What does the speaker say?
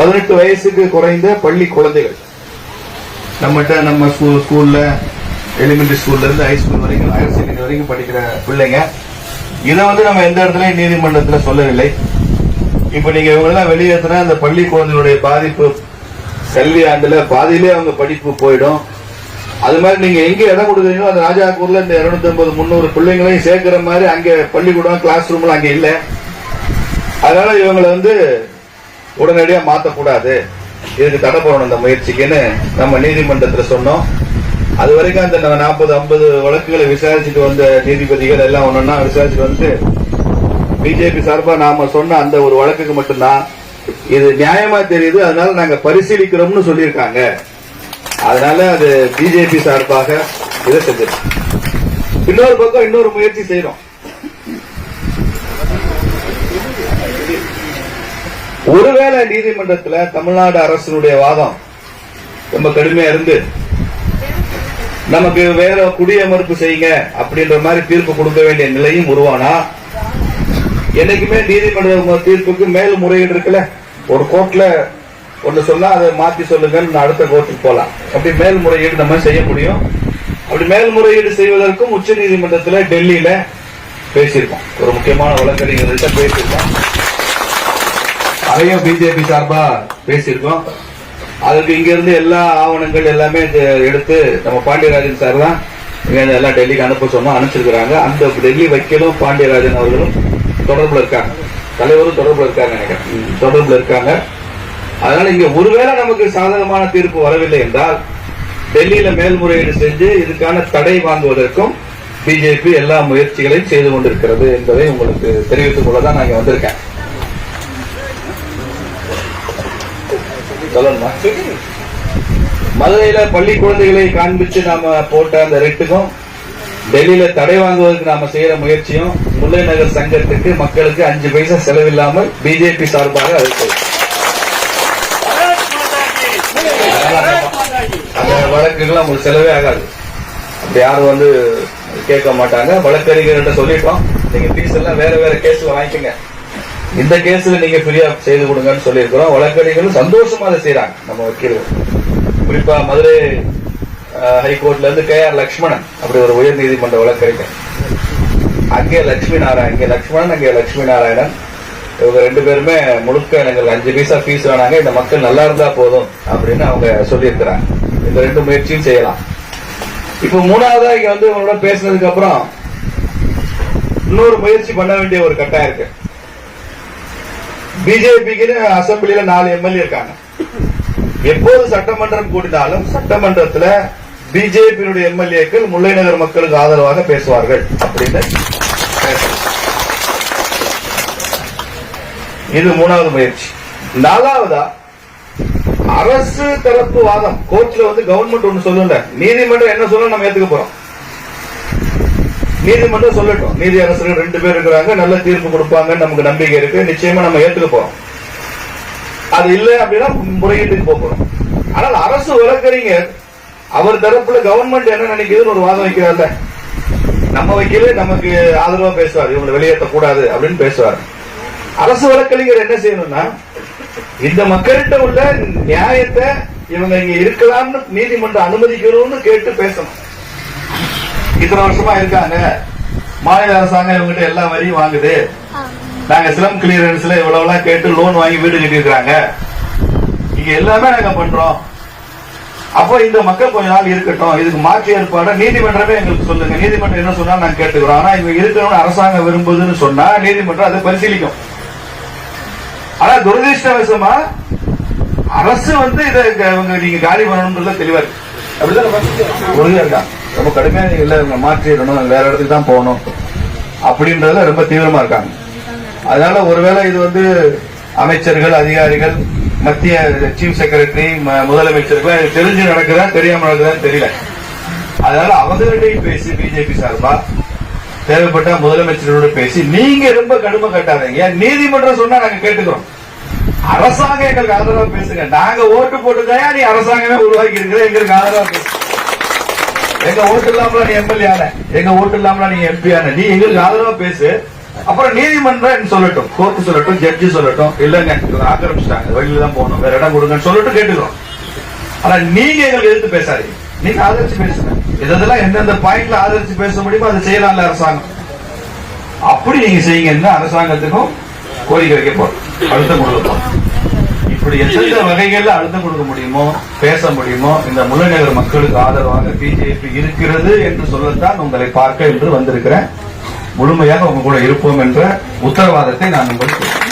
பதினெட்டு வயசுக்கு குறைந்த பள்ளி குழந்தைகள். நம்மகிட்ட நம்ம ஸ்கூல் ஸ்கூல்ல எலிமெண்டரி ஸ்கூல்ல இருந்து ஹை ஸ்கூல் வரைக்கும் ஹையர் செகண்டரி வரைக்கும் படிக்கிற பிள்ளைங்க இதை வந்து நம்ம எந்த இடத்துலயும் நீதிமன்றத்தில் சொல்லவில்லை. இப்ப நீங்க இவங்கெல்லாம் வெளியேற்றினா அந்த பள்ளி குழந்தைகளுடைய பாதிப்பு கல்வி ஆண்டுல பாதியிலே அவங்க படிப்பு போயிடும். அது மாதிரி நீங்க எங்க இடம் கொடுக்குறீங்களோ அந்த ராஜாக்கூர்ல இந்த இருநூத்தி ஐம்பது முந்நூறு பிள்ளைங்களையும் சேர்க்கிற மாதிரி அங்க பள்ளிக்கூடம் கிளாஸ் ரூம்லாம் அங்க இல்லை. அதனால இவங்களை வந்து உடனடியாக மாற்றக்கூடாது இதுக்கு தடை போடணும் இந்த முயற்சிக்குன்னு நம்ம நீதிமன்றத்தில் சொன்னோம். அது வரைக்கும் அந்த நாற்பது ஐம்பது வழக்குகளை விசாரிச்சுட்டு வந்த நீதிபதிகள் எல்லாம் ஒன்றுன்னா விசாரிச்சுட்டு வந்து பிஜேபி சார்பாக நாம சொன்ன அந்த ஒரு வழக்குக்கு மட்டும்தான். இது நியாயமா தெரியுது அதனால நாங்க பரிசீலிக்கிறோம்னு சொல்லியிருக்காங்க. அதனால அது பிஜேபி சார்பாக இதை செஞ்சிருக்கோம். இன்னொரு பக்கம் இன்னொரு முயற்சி செய்யறோம் ஒருவேளை நீதிமன்றத்தில் தமிழ்நாடு அரசினுடைய வாதம் ரொம்ப கடுமையா இருந்து நமக்கு வேற குடியமர்ப்பு செய்யுங்க அப்படின்ற மாதிரி தீர்ப்பு கொடுக்க வேண்டிய நிலையும் உருவானா? என்னைக்குமே நீதிமன்ற தீர்ப்புக்கு மேல் முறையீடு இருக்குல்ல? ஒரு கோர்ட்ல ஒண்ணு சொன்னா அதை மாத்தி சொல்லுங்க அடுத்த கோர்ட்டுக்கு போலாம். அப்படி மேல்முறையீடு நம்ம செய்ய முடியும். அப்படி மேல்முறையீடு செய்வதற்கும் உச்ச நீதிமன்றத்தில் டெல்லியில பேசியிருக்கோம். ஒரு முக்கியமான வழக்கறிஞர்கிட்ட பேசியிருக்கோம். அதையும் பிஜேபி சார்பா பேசியிருக்கோம். அதுக்கு இங்க இருந்து எல்லா ஆவணங்கள் எல்லாமே எடுத்து நம்ம பாண்டியராஜன் சார் தான் இங்க எல்லாம் டெல்லிக்கு அனுப்ப சொன்னோம் அனுப்பிச்சிருக்கிறாங்க. அந்த டெல்லி வைக்கலும் பாண்டியராஜன் அவர்களும் தொடர்புல இருக்காங்க. தலைவரும் தொடர்புல இருக்காங்க நினைக்கிறேன். தொடர்புல இருக்காங்க. அதனால இங்க ஒருவேளை நமக்கு சாதகமான தீர்ப்பு வரவில்லை என்றால் டெல்லியில மேல்முறையீடு செஞ்சு இதுக்கான தடை வாங்குவதற்கும் பிஜேபி எல்லா முயற்சிகளையும் செய்து கொண்டிருக்கிறது என்பதை உங்களுக்கு தெரிவித்துக் கொள்ளதான் நான் இங்க வந்திருக்கேன். சொல்லணுமா? மதுரையில பள்ளி குழந்தைகளை காண்பிச்சு நாம போட்ட அந்த ரெட்டுக்கும் டெல்லியில தடை வாங்குவதற்கு நாம செய்யற முயற்சியும் முல்லை நகர் சங்கத்துக்கு மக்களுக்கு அஞ்சு பைசா செலவில்லாமல் பிஜேபி சார்பாக அதுக்கு அந்த வழக்குகள் உங்களுக்கு செலவே ஆகாது. அப்படி யாரும் வந்து கேட்க மாட்டாங்க. வழக்கறிஞர்கிட்ட சொல்லிட்டோம். நீங்க ஃபீஸ் எல்லாம் வேற வேற கேஸ்ல வாங்கிக்கோங்க. இந்த கேஸ்ல நீங்க ஃப்ரீயா செய்து கொடுங்கன்னு சொல்லியிருக்கிறோம். வழக்கறிஞர்களும் சந்தோஷமா அதை செய்யறாங்க நம்ம வக்கீல்கள் குறிப்பா மதுரை ஹைகோர்ட்ல இருந்து கே ஆர் லட்சுமணன் அப்படி ஒரு உயர் நீதிமன்ற வழக்கறிஞர். அங்கே லட்சுமி நாராயணன் இங்கே லட்சுமணன் அங்கே லட்சுமி நாராயணன். இவங்க ரெண்டு பேருமே முழுக்க எங்களுக்கு அஞ்சு பைசா ஃபீஸ் வேணாங்க இந்த மக்கள் நல்லா இருந்தா போதும் அப்படின்னு அவங்க சொல்லியிருக்கிறாங்க. இந்த ரெண்டு முயற்சியும் செய்யலாம். இப்போ மூணாவதா இங்க வந்து உங்களோட பேசினதுக்கு அப்புறம் இன்னொரு முயற்சி பண்ண வேண்டிய ஒரு கட்டாயம் இருக்கு. பிஜேபிக்கு அசம்பிளியில நாலு எம்எல்ஏ இருக்காங்க. எப்போது சட்டமன்றம் கூடினாலும் சட்டமன்றத்துல பிஜேபியினுடைய எம்எல்ஏக்கள் முல்லை நகர் மக்களுக்கு ஆதரவாக பேசுவார்கள் அப்படின்னு இது மூணாவது முயற்சி. நாலாவதா அரசு தரப்பு வாதம். கோர்ட்ல வந்து கவர்மெண்ட் ஒண்ணு சொல்லல நீதிமன்றம் என்ன சொல்ல நம்ம ஏத்துக்க போறோம். நீதிமன்றம் சொல்லட்டும். நீதி அரசர்கள் ரெண்டு பேர் இருக்கிறாங்க நல்ல தீர்ப்பு கொடுப்பாங்கன்னு நமக்கு நம்பிக்கை இருக்கு. நிச்சயமா நம்ம ஏத்துக்க போறோம். அது இல்லை அப்படின்னா முறையீட்டுக்கு போக போறோம். ஆனால் அரசு வழக்கறிஞர் அவர் தரப்புல கவர்மெண்ட் என்ன நினைக்குதுன்னு ஒரு வாதம் வைக்கிறார்ல. நம்ம வைக்கல நமக்கு ஆதரவா பேசுவார். இவங்களை வெளியேற்ற கூடாது அப்படின்னு பேசுவார். அரசு வழக்கறிஞர் என்ன செய்யணும்னா இந்த மக்கள்கிட்ட உள்ள நியாயத்தை இவங்க இங்க இருக்கலாம்னு நீதிமன்றம் அனுமதிக்கணும்னு கேட்டு பேசணும். இத்தனை வருஷமா இருக்காங்க. மாநில அரசாங்கம் இவங்ககிட்ட எல்லா வரியும் வாங்குது. நாங்க ஸ்லம் கிளியரன்ஸ்ல இவ்வளவு எல்லாம் கேட்டு லோன் வாங்கி வீடு கட்டியிருக்காங்க இங்க எல்லாமே நாங்க பண்றோம். அப்போ இந்த மக்கள் கொஞ்ச நாள் இருக்கட்டும். இதுக்கு மாற்று ஏற்பாடு நீதிமன்றமே எங்களுக்கு சொல்லுங்க. நீதிமன்றம் என்ன சொன்னா நாங்க கேட்டுக்கிறோம். ஆனா இவங்க இருக்கணும்னு அரசாங்கம் விரும்புதுன்னு சொன்னா நீதிமன்றம் அதை பரிசீலிக்கும். ஆனா துரதிருஷ்டவசமா அரசு வந்து இதை இவங்க நீங்க காலி பண்ணணும்ன்றதுல தெளிவா இருக்கு. அப்படிதான் உறுதியா இருக்காங்க ரொம்ப கடுமையாக இல்லை மாற்றிடணும் வேற இடத்துக்கு தான் போகணும். அப்படின்றதுல ரொம்ப தீவிரமா இருக்காங்க. அதனால ஒருவேளை இது வந்து அமைச்சர்கள் அதிகாரிகள் மத்திய சீஃப் செக்ரட்டரி முதலமைச்சர்கள் தெரிஞ்சு நடக்குதா தெரியாம நடக்குதான்னு தெரியல. அதனால அவங்ககிட்டையும் பேசி பிஜேபி சார்பா தேவைப்பட்ட முதலமைச்சரோட பேசி நீங்க ரொம்ப கடுமை கட்டாதீங்க. நீதிமன்றம் சொன்னா நாங்க கேட்டுக்கிறோம். அரசாங்கம் எங்களுக்கு ஆதரவா பேசுங்க. நாங்க ஓட்டு போட்டு தயா நீ அரசாங்கமே உருவாக்கி இருக்கிற எங்களுக்கு ஆதரவா பேசுங்க. எங்க ஓட்டு இல்லாமல நீ எம்எல்ஏ ஆன? எங்க ஓட்டு இல்லாமல நீ எம்பி ஆன? நீ எங்களுக்கு ஆதரவா பேசு. அப்புறம் நீதிமன்றம் சொல்லட்டும் கோர்ட்டு சொல்லட்டும் ஜட்ஜி சொல்லட்டும் இல்லங்க ஆக்கிரமிச்சிட்டாங்க. வெளியில தான் போகணும். வேற இடம் கொடுங்கன்னு சொல்லிட்டு கேட்டுக்கிறோம். ஆனா நீங்க எங்களுக்கு எதிர்த்து பேசாதீங்க. நீங்க ஆதரிச்சு பேசுங்க. இதெல்லாம் எந்தெந்த பாயிண்ட்ல ஆதரிச்சு பேச முடியுமோ அதை செய்யலாம்ல அரசாங்கம். அப்படி நீங்க செய்யுங்கன்னு அரசாங்கத்துக்கும் கோரிக்கை வைக்க போறோம் அழுத்தம் கொடுக்க போறோம் இப்படி எந்தெந்த வகைகள்ல அழுத்தம் கொடுக்க முடியுமோ பேச முடியுமோ இந்த முல்லைநகர் மக்களுக்கு ஆதரவாக பிஜேபி இருக்கிறது என்று சொல்லத்தான் உங்களை பார்க்க என்று வந்திருக்கிறேன் முழுமையாக உங்க கூட இருப்போம் என்ற உத்தரவாதத்தை நான் உங்களுக்கு கொடுக்கிறேன்.